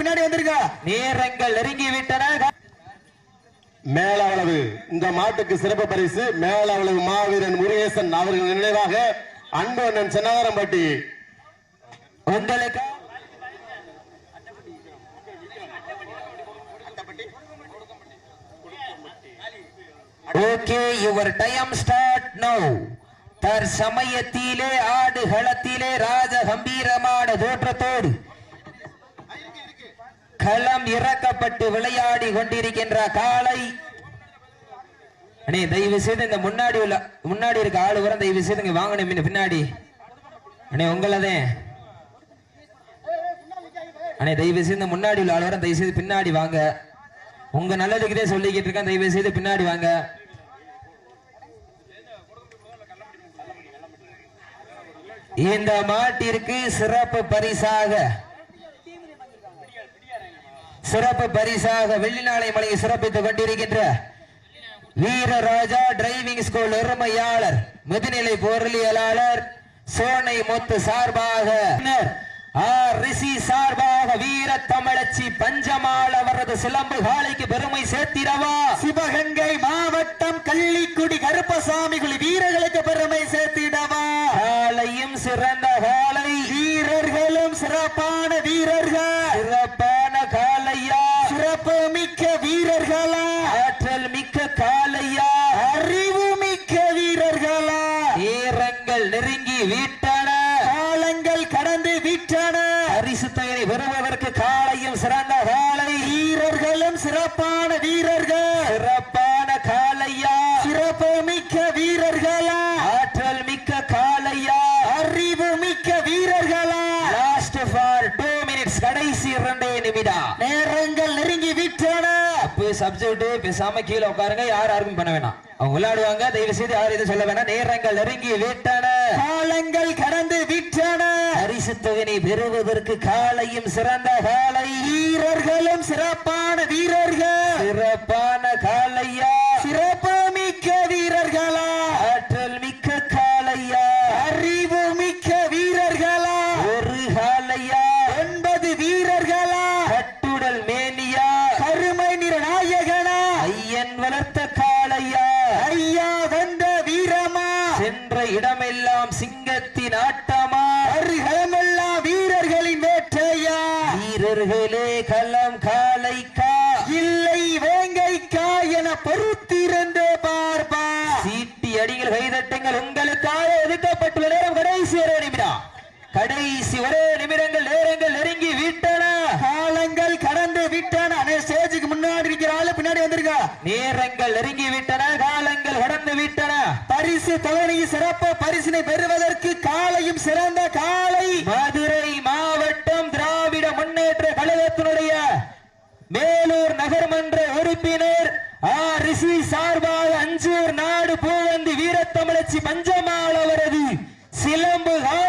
பின்னாடி வந்திருக்க. நேரங்கள் நெருங்கி விட்டன மேலவளவு இந்த மாட்டுக்கு சிறப்பு பரிசு. மேலவளவு மாவீரன் முருகேசன் அவர்கள் நினைவாக அன்பு அண்ணன் சின்னவரம்பட்டி உங்களுக்கு? Okay your time start now தற்சமயத்திலே ஆடு களத்திலே ராஜ கம்பீரமான தோற்றத்தோடு களம் இறக்கப்பட்டு விளையாடி கொண்டிருக்கின்ற காலை அண்ணே தயவு செய்து இந்த முன்னாடி உள்ள முன்னாடி இருக்க ஆளு வர தயவு செய்து இங்க வாங்கணும் பின்னாடி. அண்ணே உங்களதே. அண்ணே தயவு செய்து முன்னாடி உள்ள ஆள் வர தயவு செய்து பின்னாடி வாங்க. உங்க நல்லதுக்குதே சொல்லிக்கிட்டு இருக்கேன் தயவு செய்து பின்னாடி வாங்க. இந்த மாட்டிற்கு சிறப்பு பரிசாக சிறப்பு பரிசாக வெள்ளிநாளை மலையை சிறப்பித்துக் கொண்டிருக்கின்ற வீரராஜா டிரைவிங் ஸ்கூல் உரிமையாளர் முதுநிலை பொருளியலாளர் சோனை முத்து சார்பாக ஆர். ரிஷி சார்பாக வீர தமிழச்சி பஞ்சமால் அவரது சிலம்பு காலைக்கு பெருமை சேர்த்திடவா? சிவகங்கை மாவட்டம் கள்ளிக்குடி கருப்பசாமி குழி வீரர்களுக்கு பெருமை சேர்த்திடவா? காலையும் சிறந்த காலை வீரர்களும் சிறப்பான வீரர்கள் சிறப்பான காலையா சிறப்பு மிக்க வீரர்களா ஆற்றல் மிக்க காலையா அறிவு மிக்க வீரர்களா நேரங்கள் நெருங்கி விட்டன காலங்கள் கடந்து விட்டன பரிசு தொகையை பெறுவதற்கு காலையும் சிறந்த காலை வீரர்களும் சிறப்பான வீரர்கள். சிறப்பான காலையா சிறப்பு மிக்க வீரர்களா. ஆற்றல் மிக்க காலையா அறிவு மிக்க வீரர்களா. லாஸ்ட் ஃபார் டூ மினிட்ஸ் கடைசி இரண்டே நிமிடம். நேரங்கள் நெருங்கி விட்டன. அப்போ சப்ஜெக்ட் பேசாம கீழே உட்காருங்க. யாரும் யாருக்கும் பண்ண வேணாம். அவங்க விளையாடுவாங்க. தயவு செய்து யாரும் எதுவும் சொல்ல வேணாம். நேரங்கள் நெருங்கி விட்டன. காலங்கள் கடந்து விட்டன. பரிசு தொகையை பெறுவதற்கு காலையும் சிறந்த காலை. வீரர்களும் சிறப்பான வீரர்கள். சிறப்பான காலையா? சிறப்பு மிக்க வீரர்களா? ஆற்றல் மிக்க காலையா? அறிவு மிக்க வீரர்களா? ஒரு காலையா? ஒன்பது வீரர்களா? கட்டுடல் மேனியா? கருமை நிற நாயகனா ஐயன் வளர்த்த காளையா? ஐயா வந்த வீரமா? சென்ற இடமெல்லாம் சிங்கத்தின் ஆட்டமா? அருகமெல்லாம் வீரர்களின் வேட்டையா? வீரர்களே களம் காளைக்கா இல்லை வேங்கைக்கா என பொறுத்திருந்து பார்ப்பா. சீட்டி அடிகள் கைதட்டுங்கள் உங்களுக்காக ஒதுக்கப்பட்டுள்ள நேரம் கடைசி ஒரே நிமிடம். கடைசி ஒரே நிமிடங்கள் நேரங்கள் நெருங்கி விட்டன. காலங்கள் கடந்து விட்டன. ஸ்டேஜுக்கு முன்னாடி இருக்கிற ஆளு பின்னாடி வந்திருக்கா? நேரங்கள் நெருங்கி விட்டன. பரிசு தொகை சிறப்பு பரிசினை பெறுவதற்கு காலையும் சிறந்த காலை. மதுரை மாவட்டம் திராவிட முன்னேற்ற கழகத்தினுடைய மேலூர் நகர்மன்ற உறுப்பினர் ஆர் ரிஷி சார்பாக அஞ்சூர் நாடு பூவந்தி வீரத்தமிழச்சி பஞ்சா